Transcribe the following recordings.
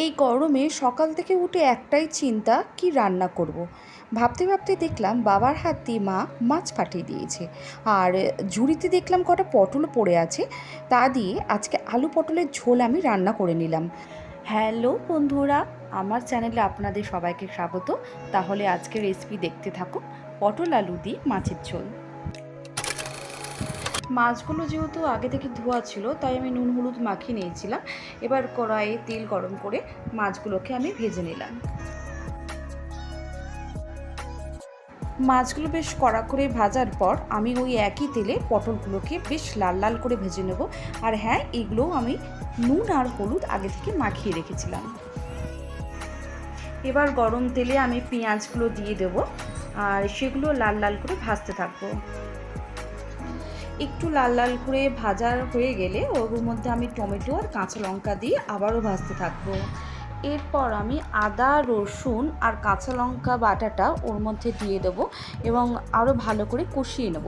এই গরমে সকাল থেকে উঠে একটাই চিন্তা, কি রান্না করব। ভাবতে ভাবতে দেখলাম বাবার হাত দিয়ে মা মাছ পাঠিয়ে দিয়েছে। আর ঝুড়িতে দেখলাম কটা পটল পড়ে আছে, তা দিয়ে আজকে আলু পটলের ঝোল আমি রান্না করে নিলাম। হ্যালো বন্ধুরা, আমার চ্যানেলে আপনাদের সবাইকে স্বাগত। তাহলে আজকে রেসিপি দেখতে থাকুন, পটল আলু দিয়ে মাছের ঝোল। মাছগুলো যেহেতু আগে থেকে ধোয়া ছিল, তাই আমি নুন হলুদ মাখিয়ে নিয়েছিলাম। এবার কড়াইয়ে তেল গরম করে মাছগুলোকে আমি ভেজে নিলাম। মাছগুলো বেশ কড়া করে ভাজার পর আমি ওই একই তেলে পটলগুলোকে বেশ লাল লাল করে ভেজে নেব। আর হ্যাঁ এগুলোও আমি নুন আর হলুদ আগে থেকে মাখিয়ে রেখেছিলাম। এবার গরম তেলে আমি পেঁয়াজগুলো দিয়ে দেব। আর সেগুলো লাল লাল করে ভাজতে থাকব। একটু লাল লাল করে ভাজা হয়ে গেলে ওর মধ্যে আমি টমেটো আর কাঁচা লঙ্কা দিয়ে আবারও ভাজতে থাকব। এরপর আমি আদা, রসুন আর কাঁচা লঙ্কা বাটাটা ওর মধ্যে দিয়ে দেবো এবং আরও ভালো করে কষিয়ে নেব।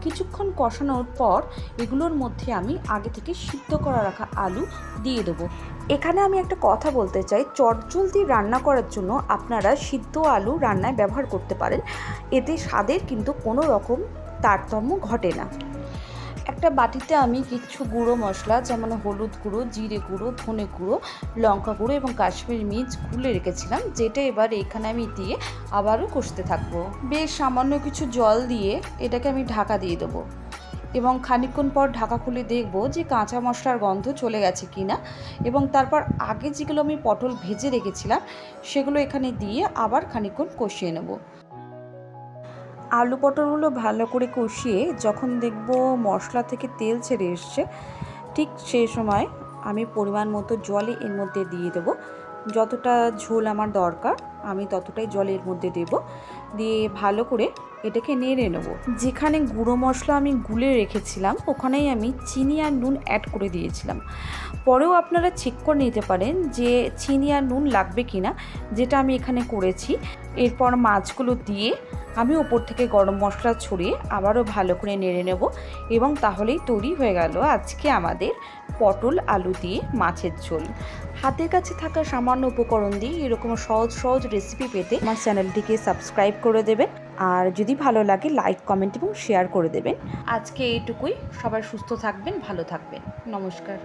কিছুক্ষণ কষানোর পর এগুলোর মধ্যে আমি আগে থেকে সিদ্ধ করা রাখা আলু দিয়ে দেবো। এখানে আমি একটা কথা বলতে চাই, চটজলদি রান্না করার জন্য আপনারা সিদ্ধ আলু রান্নায় ব্যবহার করতে পারেন। এতে স্বাদের কিন্তু কোনো রকম তারতম্য ঘটে না। একটা বাটিতে আমি কিছু গুঁড়ো মশলা, যেমন হলুদ গুঁড়ো, জিরে গুঁড়ো, ধনে গুঁড়ো, লঙ্কা গুঁড়ো এবং কাশ্মীর মির্চ গুলে রেখেছিলাম, যেটা এবার এখানে আমি দিয়ে আবারও কষতে থাকব। বেশ সামান্য কিছু জল দিয়ে এটাকে আমি ঢাকা দিয়ে দেবো এবং খানিকক্ষণ পর ঢাকা খুলে দেখব যে কাঁচা মশলার গন্ধ চলে গেছে কি না এবং তারপর আগে যেগুলো আমি পটল ভেজে রেখেছিলাম, সেগুলো এখানে দিয়ে আবার খানিকক্ষণ কষিয়ে নেব। আলু পটলগুলো ভালো করে কষিয়ে যখন দেখব মশলা থেকে তেল ছেড়ে এসছে, ঠিক সেই সময় আমি পরিমাণ মতো জলে এর মধ্যে দিয়ে দেবো। যতটা ঝোল আমার দরকার, আমি ততটাই জলের মধ্যে দেব। দিয়ে ভালো করে এটাকে নেড়ে নেব। যেখানে গুঁড়ো মশলা আমি গুলে রেখেছিলাম, ওখানেই আমি চিনি আর নুন অ্যাড করে দিয়েছিলাম। পরেও আপনারা চেক করে নিতে পারেন যে চিনি আর নুন লাগবে কি না, যেটা আমি এখানে করেছি। এরপর মাছগুলো দিয়ে আমি ওপর থেকে গরম মশলা ছড়িয়ে আবারও ভালো করে নেড়ে নেব এবং তাহলেই তৈরি হয়ে গেল আজকে আমাদের পটল আলু দিয়ে মাছের ঝোল। হাতের কাছে থাকা সামান্য উপকরণ দিয়ে এরকম সহজ সহজ রেসিপি পেতে আমার চ্যানেলটিকে সাবস্ক্রাইব করে দেবেন। আর যদি ভালো লাগে লাইক কমেন্ট এবং শেয়ার করে দেবেন। আজকে এইটুকুই। সবাই সুস্থ থাকবেন, ভালো থাকবেন। নমস্কার।